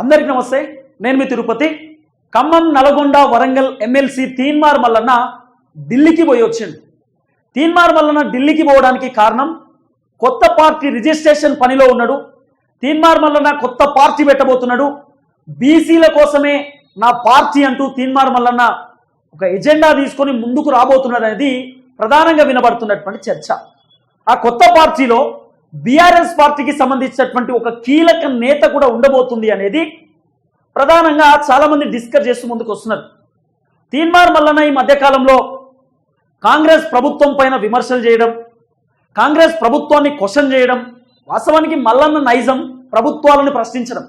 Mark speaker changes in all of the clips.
Speaker 1: అందరికీ నమస్తే. నేను మీ తిరుపతి. ఖమ్మం నల్గొండ వరంగల్ ఎమ్మెల్సీ తీన్మార్ మల్లన్న ఢిల్లీకి పోయి వచ్చిండు. తీన్మార్ మల్లన్న ఢిల్లీకి పోవడానికి కారణం కొత్త పార్టీ రిజిస్ట్రేషన్ పనిలో ఉన్నాడు. తీన్మార్ మల్లన్న కొత్త పార్టీ పెట్టబోతున్నాడు. బీసీల కోసమే నా పార్టీ అంటూ తీన్మార్ మల్లన్న ఒక ఎజెండా తీసుకొని ముందుకు రాబోతున్నాడు అనేది ప్రధానంగా వినబడుతున్నటువంటి చర్చ. ఆ కొత్త పార్టీలో బీఆర్ఎస్ పార్టీకి సంబంధించినటువంటి ఒక కీలక నేత కూడా ఉండబోతుంది అనేది ప్రధానంగా చాలామంది డిస్కస్ చేస్తూ ముందుకు వస్తున్నారు. తీన్మార్ మల్లన్న ఈ మధ్యకాలంలో కాంగ్రెస్ ప్రభుత్వం పైన విమర్శలు చేయడం కాంగ్రెస్ ప్రభుత్వాన్ని క్వశ్చన్ చేయడం వాస్తవానికి మల్లన్న నైజం ప్రభుత్వాలను ప్రశ్నించడం.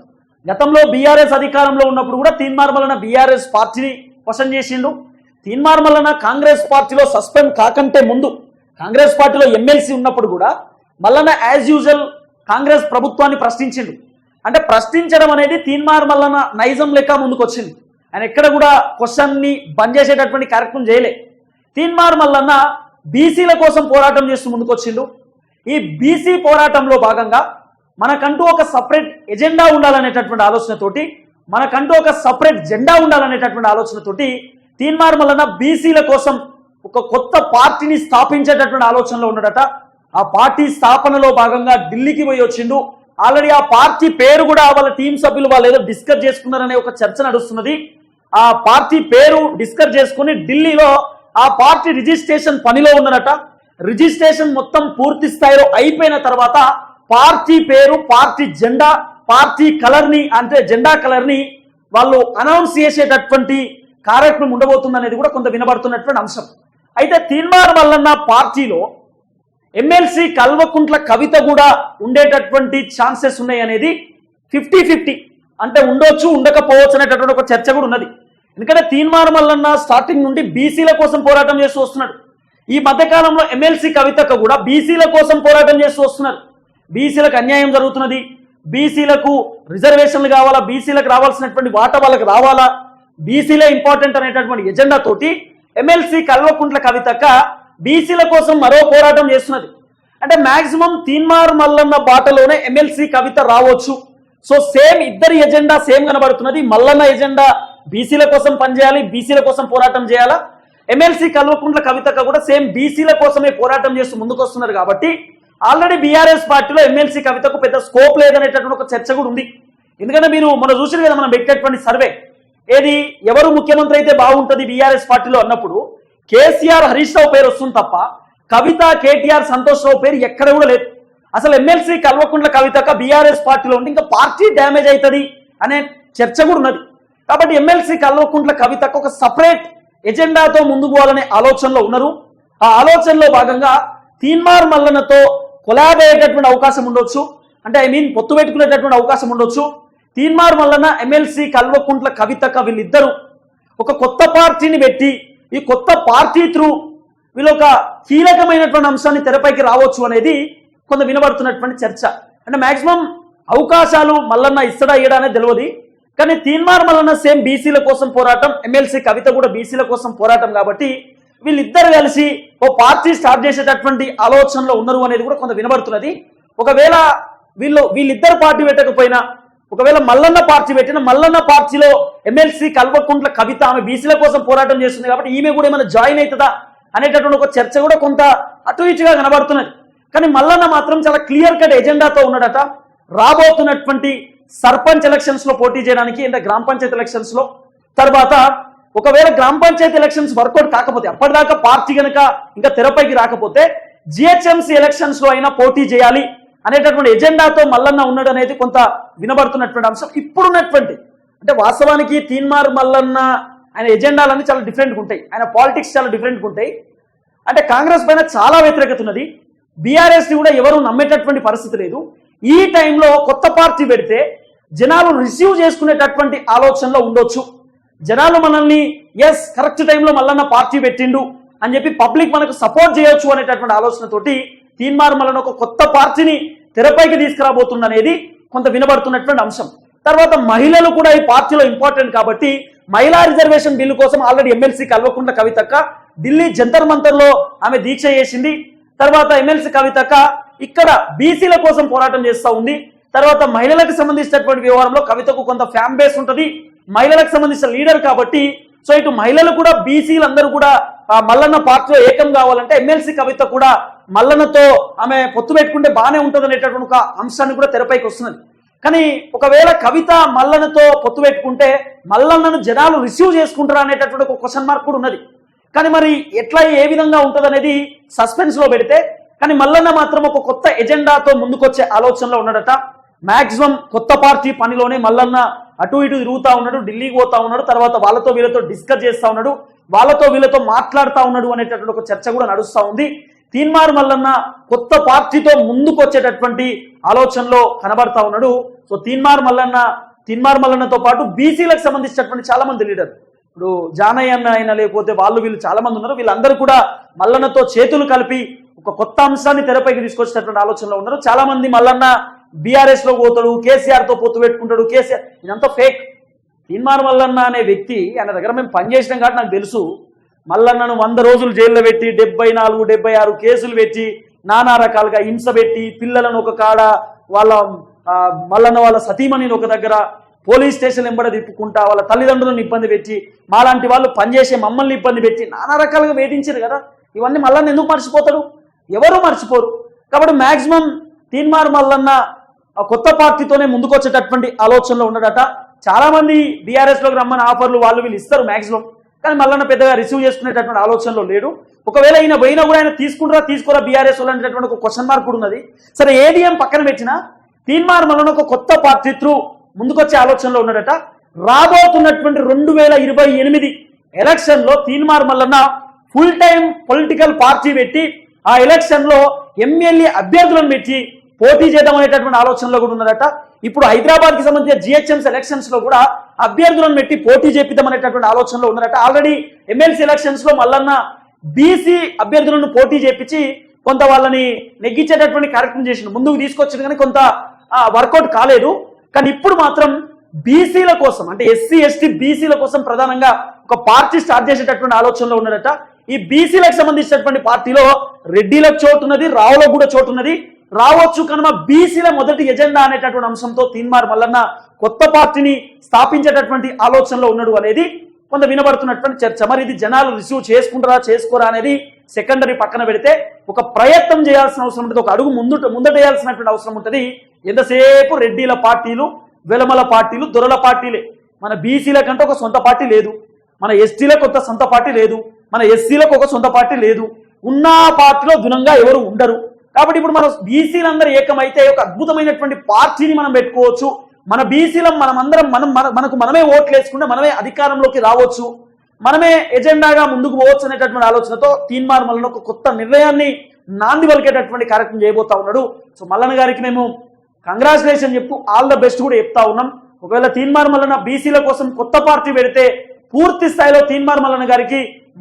Speaker 1: గతంలో బీఆర్ఎస్ అధికారంలో ఉన్నప్పుడు కూడా తీన్మార్ మల్లన బీఆర్ఎస్ పార్టీని క్వశ్చన్ చేసిండు. తీన్మార్ మల్లన కాంగ్రెస్ పార్టీలో సస్పెండ్ కాకంటే ముందు కాంగ్రెస్ పార్టీలో ఎమ్మెల్సీ ఉన్నప్పుడు కూడా మల్లన్న యాజ్ యూజువల్ కాంగ్రెస్ ప్రభుత్వాన్ని ప్రశ్నించిండు. అంటే ప్రశ్నించడం అనేది తీన్మార్ మల్లన్న నైజం లెక్క ముందుకొచ్చింది. ఆయన ఎక్కడ కూడా క్వశ్చన్ని బంద్ చేసేటటువంటి కార్యక్రమం చేయలే. తీన్మార్ మల్లన్న బీసీల కోసం పోరాటం చేస్తూ ముందుకొచ్చిండు. ఈ బీసీ పోరాటంలో భాగంగా మనకంటూ ఒక సపరేట్ ఎజెండా ఉండాలనేటటువంటి ఆలోచనతోటి మనకంటూ ఒక సపరేట్ జెండా ఉండాలనేటటువంటి ఆలోచనతోటి తీన్మార్ మల్లన్న బీసీల కోసం ఒక కొత్త పార్టీని స్థాపించేటటువంటి ఆలోచనలో ఉండడట ఆ పార్టీ స్థాపనలో భాగంగా ఢిల్లీకి పోయి వచ్చిండు. ఆల్రెడీ ఆ పార్టీ పేరు కూడా వాళ్ళ టీం సభ్యులు వాళ్ళు ఏదో డిస్కస్ చేసుకున్నారనే ఒక చర్చ నడుస్తున్నది. ఆ పార్టీ పేరు డిస్కస్ చేసుకుని ఢిల్లీలో ఆ పార్టీ రిజిస్ట్రేషన్ పనిలో ఉందనట రిజిస్ట్రేషన్ మొత్తం పూర్తి స్థాయిలో అయిపోయిన తర్వాత పార్టీ పేరు పార్టీ జెండా పార్టీ కలర్ని అంటే జెండా కలర్ని వాళ్ళు అనౌన్స్ చేసేటటువంటి కార్యక్రమం ఉండబోతుంది అనేది కూడా కొంత వినబడుతున్నటువంటి అంశం. అయితే తీన్మార్ వల్లన్న పార్టీలో ఎమ్మెల్సీ కల్వకుంట్ల కవిత కూడా ఉండేటటువంటి ఛాన్సెస్ ఉన్నాయి అనేది ఫిఫ్టీ ఫిఫ్టీ అంటే ఉండొచ్చు ఉండకపోవచ్చు అనేటటువంటి ఒక చర్చ కూడా ఉన్నది. ఎందుకంటే తీన్మార్ మల్లన్న స్టార్టింగ్ నుండి బీసీల కోసం పోరాటం చేస్తూ వస్తున్నాడు. ఈ మధ్యకాలంలో ఎమ్మెల్సీ కవితకు కూడా బీసీల కోసం పోరాటం చేస్తూ వస్తున్నారు. బీసీలకు అన్యాయం జరుగుతున్నది. బీసీలకు రిజర్వేషన్లు కావాలా? బీసీలకు రావాల్సినటువంటి వాటా వాళ్ళకి రావాలా? బీసీలే ఇంపార్టెంట్ అనేటటువంటి ఎజెండా తోటి ఎమ్మెల్సీ కల్వకుంట్ల కవితక్క బీసీల కోసం మరో పోరాటం చేస్తున్నది. అంటే మాక్సిమం తీన్మార్ మల్లన్న బాటలోనే ఎమ్మెల్సీ కవిత రావచ్చు. సో సేమ్ ఇద్దరి ఎజెండా సేమ్ కనబడుతున్నది. మల్లన్న ఎజెండా బీసీల కోసం పనిచేయాలి బీసీల కోసం పోరాటం చేయాలా? ఎమ్మెల్సీ కల్వకుంట్ల కవితక కూడా సేమ్ బీసీల కోసమే పోరాటం చేస్తూ ముందుకు వస్తున్నారు కాబట్టి ఆల్రెడీ బీఆర్ఎస్ పార్టీలో ఎమ్మెల్సీ కవితకు పెద్ద స్కోప్ లేదనేటటువంటి ఒక చర్చ కూడా ఉంది. ఎందుకంటే మీరు మన చూసిన కదా మనం పెట్టేటువంటి సర్వే. ఏది ఎవరు ముఖ్యమంత్రి అయితే బాగుంటుంది బీఆర్ఎస్ పార్టీలో అన్నప్పుడు కేసీఆర్ హరీష్ రావు పేరు వస్తుంది తప్ప కవిత కేటీఆర్ సంతోష్ రావు పేరు ఎక్కడ కూడా లేదు. అసలు ఎమ్మెల్సీ కల్వకుంట్ల కవితక బీఆర్ఎస్ పార్టీలో ఉంటే ఇంకా పార్టీ డ్యామేజ్ అవుతుంది అనే చర్చ కూడా ఉన్నది. కాబట్టి ఎమ్మెల్సీ కల్వకుంట్ల కవితకు ఒక సపరేట్ ఎజెండాతో ముందుకు పోవాలనే ఆలోచనలో ఉన్నారు. ఆ ఆలోచనలో భాగంగా తీన్మార్ మల్లనతో కొలాబ్ అయ్యేటటువంటి అవకాశం ఉండొచ్చు. అంటే ఐ మీన్ పొత్తు పెట్టుకునేటటువంటి అవకాశం ఉండొచ్చు. తీన్మార్ మల్లన ఎమ్మెల్సీ కల్వకుంట్ల కవితక వీళ్ళిద్దరూ ఒక కొత్త పార్టీని పెట్టి ఈ కొత్త పార్టీ త్రూ వీళ్ళొక కీలకమైనటువంటి అంశాన్ని తెరపైకి రావచ్చు అనేది కొంత వినబడుతున్నటువంటి చర్చ. అంటే మ్యాక్సిమం అవకాశాలు మల్లన్న ఇస్తడా ఇయ్యడా తెలియదు కానీ తీన్మార్ మల్లన్న సేమ్ బీసీల కోసం పోరాటం ఎమ్మెల్సీ కవిత కూడా బీసీల కోసం పోరాటం కాబట్టి వీళ్ళిద్దరు కలిసి ఓ పార్టీ స్టార్ట్ చేసేటటువంటి ఆలోచనలో ఉన్నారు అనేది కూడా కొంత వినబడుతున్నది. ఒకవేళ వీళ్ళు వీళ్ళిద్దరు పార్టీ పెట్టకపోయినా ఒకవేళ మల్లన్న పార్టీ పెట్టిన మల్లన్న పార్టీలో ఎమ్మెల్సీ కల్వకుంట్ల కవిత ఆమె బీసీల కోసం పోరాటం చేస్తుంది కాబట్టి ఈమె కూడా ఏమైనా జాయిన్ అవుతుందా అనేటటువంటి ఒక చర్చ కూడా కొంత అటు ఇటుగా కనబడుతున్నది. కానీ మల్లన్న మాత్రం చాలా క్లియర్ కట్ ఎజెండాతో ఉన్నాడట రాబోతున్నటువంటి సర్పంచ్ ఎలక్షన్స్లో పోటీ చేయడానికి అంటే గ్రామ పంచాయతీ ఎలక్షన్స్లో. తర్వాత ఒకవేళ గ్రామ పంచాయతీ ఎలక్షన్స్ వర్కౌట్ కాకపోతే అప్పటిదాకా పార్టీ కనుక ఇంకా తెరపైకి రాకపోతే జిహెచ్ఎంసీ ఎలక్షన్స్లో అయినా పోటీ చేయాలి అనేటటువంటి ఎజెండాతో మల్లన్న ఉన్నాడు అనేది కొంత వినబడుతున్నటువంటి అంశం. ఇప్పుడున్నటువంటి అంటే వాస్తవానికి తీన్మార్ మల్లన్న ఆయన ఎజెండాలన్నీ చాలా డిఫరెంట్గా ఉంటాయి. ఆయన పాలిటిక్స్ చాలా డిఫరెంట్గా ఉంటాయి. అంటే కాంగ్రెస్ పైన చాలా వ్యతిరేకత ఉన్నది. బీఆర్ఎస్ని కూడా ఎవరు నమ్మేటటువంటి పరిస్థితి లేదు. ఈ టైంలో కొత్త పార్టీ పెడితే జనాలు రిసీవ్ చేసుకునేటటువంటి ఆలోచనలో ఉండొచ్చు. జనాలు మనల్ని ఎస్ కరెక్ట్ టైంలో మల్లన్న పార్టీ పెట్టిండు అని చెప్పి పబ్లిక్ మనకు సపోర్ట్ చేయొచ్చు అనేటటువంటి ఆలోచనతోటి తీన్మార్ మల్లన్న ఒక కొత్త పార్టీని తెరపైకి తీసుకురాబోతుందనేది కొంత వినబడుతున్నటువంటి అంశం. తర్వాత మహిళలు కూడా ఈ పార్టీలో ఇంపార్టెంట్ కాబట్టి మహిళా రిజర్వేషన్ బిల్లు కోసం ఆల్రెడీ ఎమ్మెల్సీ కల్వకుంట్ల కవితక్క ఢిల్లీ జంతర్ మంతర్లో ఆమె దీక్ష చేసింది. తర్వాత ఎమ్మెల్సీ కవితక్క ఇక్కడ బీసీల కోసం పోరాటం చేస్తూ ఉంది. తర్వాత మహిళలకు సంబంధించినటువంటి వ్యవహారంలో కవితకు కొంత ఫ్యాన్ బేస్ ఉంటుంది. మహిళలకు సంబంధించిన లీడర్ కాబట్టి సో ఇటు మహిళలు కూడా బీసీలందరూ కూడా మల్లన్న పార్టీలో ఏకం కావాలంటే ఎమ్మెల్సీ కవిత కూడా మల్లన్నతో ఆమె పొత్తు పెట్టుకుంటే బాగానే ఉంటుంది అనేటటువంటి ఒక అంశాన్ని కూడా తెరపైకి వస్తున్నది. కానీ ఒకవేళ కవిత మల్లన్నతో పొత్తు పెట్టుకుంటే మల్లన్నను జనాలు రిసీవ్ చేసుకుంటారా అనేటటువంటి ఒక క్వశ్చన్ మార్క్ కూడా ఉన్నది. కానీ మరి ఎట్లా ఏ విధంగా ఉంటుంది అనేది సస్పెన్స్లో పెడితే కానీ మల్లన్న మాత్రం ఒక కొత్త ఎజెండాతో ముందుకొచ్చే ఆలోచనలో ఉన్నాడట. మాక్సిమం కొత్త పార్టీ పనిలోనే మల్లన్న అటు ఇటు తిరుగుతా ఉన్నాడు ఢిల్లీకి పోతా ఉన్నాడు తర్వాత వాళ్ళతో వీళ్ళతో డిస్కస్ చేస్తూ ఉన్నాడు వాళ్ళతో వీళ్ళతో మాట్లాడుతూ ఉన్నాడు అనేటటువంటి ఒక చర్చ కూడా నడుస్తూ ఉంది. తీన్మార్ మల్లన్న కొత్త పార్టీతో ముందుకు వచ్చేటటువంటి ఆలోచనలో కనబడతా ఉన్నాడు. సో తీన్మార్ మల్లన్న తీన్మార్ మల్లన్నతో పాటు బీసీలకు సంబంధించినటువంటి చాలా మంది లీడర్ ఇప్పుడు జానయ్య అన్న అయినా లేకపోతే వాళ్ళు వీళ్ళు చాలా మంది ఉన్నారు. వీళ్ళందరూ కూడా మల్లన్నతో చేతులు కలిపి ఒక కొత్త అంశాన్ని తెరపైకి తీసుకొచ్చినటువంటి ఆలోచనలో ఉన్నారు. చాలా మంది మల్లన్న బీఆర్ఎస్లో పోతాడు కేసీఆర్తో పొత్తు పెట్టుకుంటాడు కేసీఆర్ ఇదంతా ఫేక్ తీన్మార్ మల్లన్న అనే వ్యక్తి ఆయన దగ్గర మేము పనిచేసినాం కాబట్టి నాకు తెలుసు. మల్లన్నను వంద రోజులు జైల్లో పెట్టి డెబ్బై నాలుగు డెబ్బై ఆరు కేసులు పెట్టి నానా రకాలుగా హింస పెట్టి పిల్లలను ఒక కాడ వాళ్ళ మల్లన్న వాళ్ళ సతీమణిని ఒక దగ్గర పోలీస్ స్టేషన్ వెంబడ తిప్పుకుంటా వాళ్ళ తల్లిదండ్రులను ఇబ్బంది పెట్టి మాలాంటి వాళ్ళు పనిచేసే మమ్మల్ని ఇబ్బంది పెట్టి నానా రకాలుగా వేధించారు కదా. ఇవన్నీ మల్లన్న ఎందుకు మర్చిపోతాడు? ఎవరు మర్చిపోరు? కాబట్టి మ్యాక్సిమం తీన్మార్ మల్లన్న కొత్త పార్టీతోనే ముందుకొచ్చేటటువంటి ఆలోచనలో ఉన్నాడట. చాలా మంది బీఆర్ఎస్లోకి రమ్మని ఆఫర్లు వాళ్ళు వీళ్ళు ఇస్తారు మాక్సిమం. కానీ మల్లన్న పెద్దగా రిసీవ్ చేసుకునేటటువంటి ఆలోచనలో లేడు. ఒకవేళ ఈయన పోయినా కూడా ఆయన తీసుకుంటారా తీసుకోరా బీఆర్ఎస్ వాళ్ళు అనేటటువంటి ఒక క్వశ్చన్ మార్క్ కూడా ఉన్నది. సరే ఏడిఎం పక్కన పెట్టినా తీన్మార్ మల్లన్న ఒక కొత్త పార్టీ త్రూ ముందుకొచ్చే ఆలోచనలో ఉన్నాడట. రాబోతున్నటువంటి రెండు వేల ఇరవై ఎనిమిది ఎలక్షన్లో Teenmar Mallanna full time political party పెట్టి ఆ ఎలక్షన్లో ఎమ్మెల్యే అభ్యర్థులను పెట్టి పోటీ చేద్దాం అనేటటువంటి ఆలోచనలో కూడా ఉన్నారట ఇప్పుడు హైదరాబాద్కి సంబంధించిన జిహెచ్ఎంస్ ఎలక్షన్స్లో కూడా అభ్యర్థులను పెట్టి పోటీ చేపిద్దాం అనేటటువంటి ఆలోచనలో ఉన్నారట. ఆల్రెడీ ఎమ్మెల్సీ ఎలక్షన్స్లో మల్లన్న బీసీ అభ్యర్థులను పోటీ చేపించి కొంత వాళ్ళని నెగ్గించేటటువంటి కార్యక్రమం చేసిన ముందుకు తీసుకొచ్చింది కానీ కొంత వర్కౌట్ కాలేదు. కానీ ఇప్పుడు మాత్రం బీసీల కోసం అంటే ఎస్సీ ఎస్టీ బీసీల కోసం ప్రధానంగా ఒక పార్టీ స్టార్ట్ చేసేటటువంటి ఆలోచనలో ఉన్నారట. ఈ బీసీలకు సంబంధించినటువంటి పార్టీలో రెడ్డిలకు చోటు ఉన్నది రావులకు కూడా చోటు ఉన్నది. రావచ్చు కనుమ బీసీల మొదటి ఎజెండా అనేటటువంటి అంశంతో తీన్మార్ మల్లన్న కొత్త పార్టీని స్థాపించేటటువంటి ఆలోచనలో ఉన్నాడు అనేది కొంత వినబడుతున్నటువంటి చర్చ. మరి ఇది జనాలు రిసీవ్ చేసుకుంటారా చేసుకోరా అనేది సెకండరీ పక్కన పెడితే ఒక ప్రయత్నం చేయాల్సిన అవసరం ఉంటుంది. ఒక అడుగు ముందు ముందటేయాల్సినటువంటి అవసరం ఉంటుంది. ఎంతసేపు రెడ్డిల పార్టీలు వెలమల పార్టీలు దొరల పార్టీలే? మన బీసీల కంటే ఒక సొంత పార్టీ లేదు. మన ఎస్టీలకు ఒక సొంత పార్టీ లేదు. మన ఎస్సీలకు ఒక సొంత పార్టీ లేదు. ఉన్న పార్టీలో దునంగా ఎవరు ఉండరు. కాబట్టి ఇప్పుడు మన బీసీలందరూ ఏకమైతే ఒక అద్భుతమైనటువంటి పార్టీని మనం పెట్టుకోవచ్చు. మన బీసీలం మనమందరం మనం మన మనకు మనమే ఓట్లు వేసుకుంటే మనమే అధికారంలోకి రావచ్చు. మనమే ఎజెండాగా ముందుకు పోవచ్చు అనేటటువంటి ఆలోచనతో తీన్మార్ మల్లన్న ఒక కొత్త నిర్ణయాన్ని నాంది పలికేటటువంటి కార్యక్రమం చేయబోతా ఉన్నాడు. సో మల్లన్న గారికి మేము కంగ్రాచులేషన్ చెప్తూ ఆల్ ద బెస్ట్ కూడా చెప్తా ఉన్నాం. ఒకవేళ తీన్మార్ మల్లన్న బీసీల కోసం కొత్త పార్టీ పెడితే పూర్తి స్థాయిలో తీన్మార్ మల్లన్న గారికి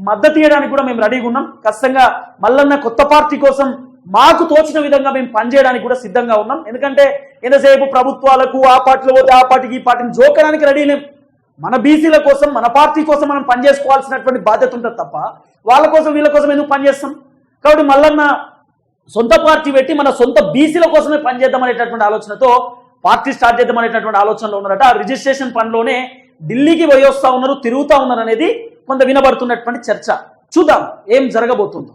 Speaker 1: మద్దతు ఇవ్వడానికి కూడా మేము రెడీగా ఉన్నాం. ఖచ్చితంగా మల్లన్న కొత్త పార్టీ కోసం మాకు తోచిన విధంగా మేము పనిచేయడానికి కూడా సిద్ధంగా ఉన్నాం. ఎందుకంటే ఎంతసేపు ప్రభుత్వాలకు ఆ పార్టీలో పోతే ఆ పార్టీకి ఈ పార్టీని జోకడానికి రెడీ లేం. మన బీసీల కోసం మన పార్టీ కోసం మనం పనిచేసుకోవాల్సినటువంటి బాధ్యత ఉంటుంది తప్ప వాళ్ళ కోసం వీళ్ళ కోసం ఎందుకు పనిచేస్తాం? కాబట్టి మల్లన్న సొంత పార్టీ పెట్టి మన సొంత బీసీల కోసమే పనిచేద్దాం అనేటటువంటి ఆలోచనతో పార్టీ స్టార్ట్ చేద్దాం అనేటటువంటి ఆలోచనలో ఉన్నారట. ఆ రిజిస్ట్రేషన్ పనిలోనే ఢిల్లీకి పోయి ఉన్నారు తిరుగుతూ ఉన్నారు అనేది కొంత వినబడుతున్నటువంటి చర్చ. చూద్దాం ఏం జరగబోతుందో.